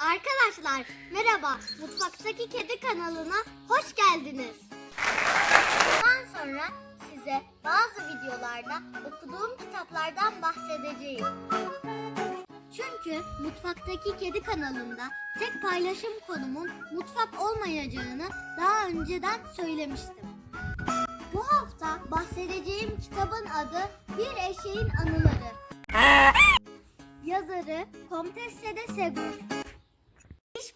Arkadaşlar merhaba Mutfaktaki Kedi kanalına hoş geldiniz. Bundan sonra size bazı videolarda okuduğum kitaplardan bahsedeceğim. Çünkü Mutfaktaki Kedi kanalında tek paylaşım konumun mutfak olmayacağını daha önceden söylemiştim. Bu hafta bahsedeceğim kitabın adı Bir Eşeğin Anıları. Yazarı Komtesse de Segur.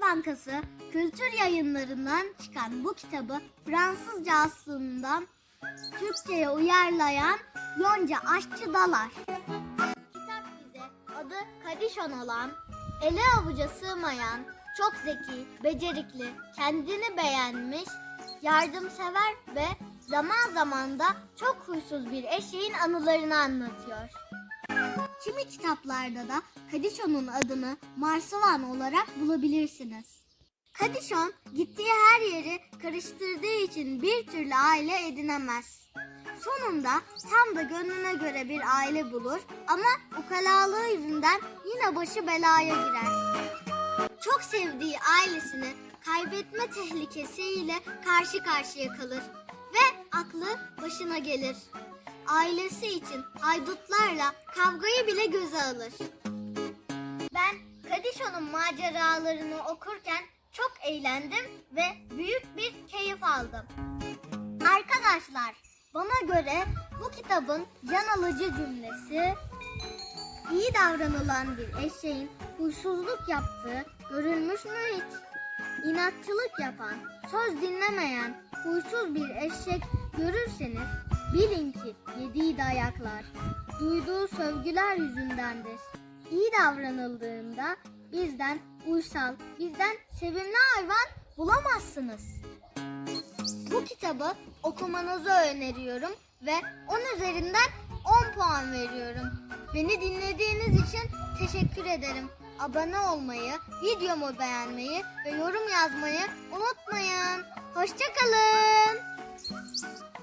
Bankası Kültür Yayınlarından çıkan bu kitabı Fransızca aslından Türkçe'ye uyarlayan Yonca Aşçı Dalar. Kitap bize adı Kadişon olan, ele avuca sığmayan, çok zeki, becerikli, kendini beğenmiş, yardımsever ve zaman zaman da çok huysuz bir eşeğin anılarını anlatıyor. Kimi kitaplarda da Kadişon'un adını Marsavan olarak bulabilirsiniz. Kadişon gittiği her yeri karıştırdığı için bir türlü aile edinemez. Sonunda tam da gönlüne göre bir aile bulur ama ukalalığı yüzünden yine başı belaya girer. Çok sevdiği ailesini kaybetme tehlikesiyle karşı karşıya kalır ve aklı başına gelir. Ailesi için haydutlarla kavgayı bile göze alır. Ben Kadişo'nun maceralarını okurken çok eğlendim ve büyük bir keyif aldım. Arkadaşlar, bana göre bu kitabın can alıcı cümlesi iyi davranılan bir eşeğin huysuzluk yaptığı görülmüş mü hiç? İnatçılık yapan, söz dinlemeyen, huysuz bir eşek görürseniz bilin ki yediği dayaklar, duyduğu sövgüler yüzündendir. İyi davranıldığında bizden uysal, bizden sevimli hayvan bulamazsınız. Bu kitabı okumanızı öneriyorum ve 10 üzerinden 10 puan veriyorum. Beni dinlediğiniz için teşekkür ederim. Abone olmayı, videomu beğenmeyi ve yorum yazmayı unutmayın. Hoşçakalın. Thank you.